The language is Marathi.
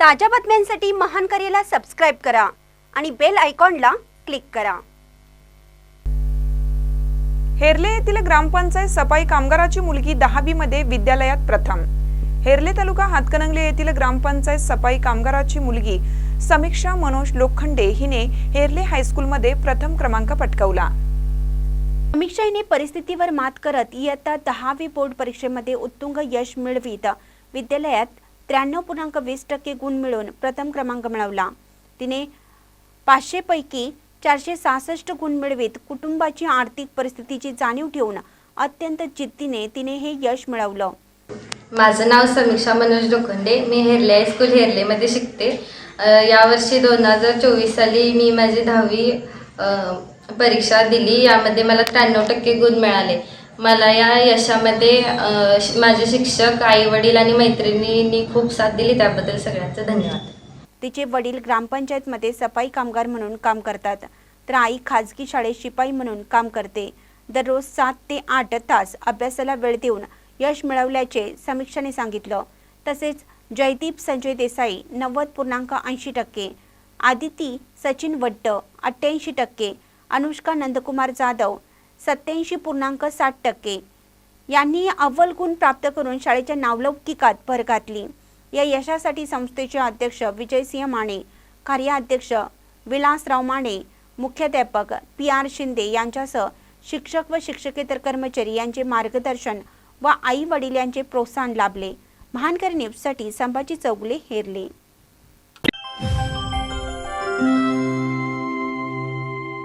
ताज्या बातम्यांसाठी महान करेला सबस्क्राईब करा आणि बेल आयकॉनला क्लिक करा. हेरले येथील ग्रामपंचायत सफाई कामगाराची मुलगी दहावी मध्ये विद्यालयात प्रथम. हेरले तालुका हातकणंगले येथील ग्रामपंचायत सफाई कामगाराची मुलगी समीक्षा मनोज लोखंडे हिने हेरले हायस्कूलमध्ये प्रथम क्रमांक पटकावला. समीक्षा हिने परिस्थितीवर मात करत इयत्ता दहावी बोर्ड परीक्षेमध्ये उत्तुंग यश मिळवित. विद्यालयात त्र्याण्णव पूर्णांक वीस टक्के गुण मिळवून प्रथम क्रमांक मिळवला. तिने पाचशेपैकी चारशे सहासष्ट गुण मिळवीत कुटुंबाची आर्थिक परिस्थितीची जाणीव ठेवून अत्यंत जिद्दीने तिने हे यश मिळवलं. माझं नाव समीक्षा मनोज लोखंडे. मी हेरले हायस्कूल हेरलेमध्ये शिकते. यावर्षी दोन हजार चोवीस साली मी माझी दहावी परीक्षा दिली. यामध्ये मला त्र्याण्णव टक्के गुण मिळाले. मला या यशामध्ये माझे शिक्षक आईवडील आणि मैत्रिणींनी खूप साथ दिली त्याबद्दल सगळ्यांचं धन्यवाद. तिचे वडील ग्रामपंचायतमध्ये सफाई कामगार म्हणून काम करतात. तर आई खाजगी शाळेत शिपाई म्हणून काम करते. दररोज सात ते आठ तास अभ्यासाला वेळ देऊन यश मिळवल्याचे समीक्षाने सांगितलं. तसेच जयदीप संजय देसाई नव्वद पूर्णांक ऐंशी टक्के आदिती सचिन वट्ट अठ्ठ्याऐंशी टक्के अनुष्का नंदकुमार जाधव सत्याऐंशी पूर्णांक साठ टक्के. यांनी अव्वल गुण प्राप्त करून शाळेच्या नावलौकिकात भर घातली. या यशासाठी संस्थेचे अध्यक्ष विजयसिंह माने कार्याध्यक्ष विलासराव माने मुख्याध्यापक पी आर शिंदे यांच्यासह शिक्षक व शिक्षकेतर कर्मचारी यांचे मार्गदर्शन व आई वडील यांचे प्रोत्साहन लाभले. महानकर न्यूजसाठी संभाजी चौगुले हेरले.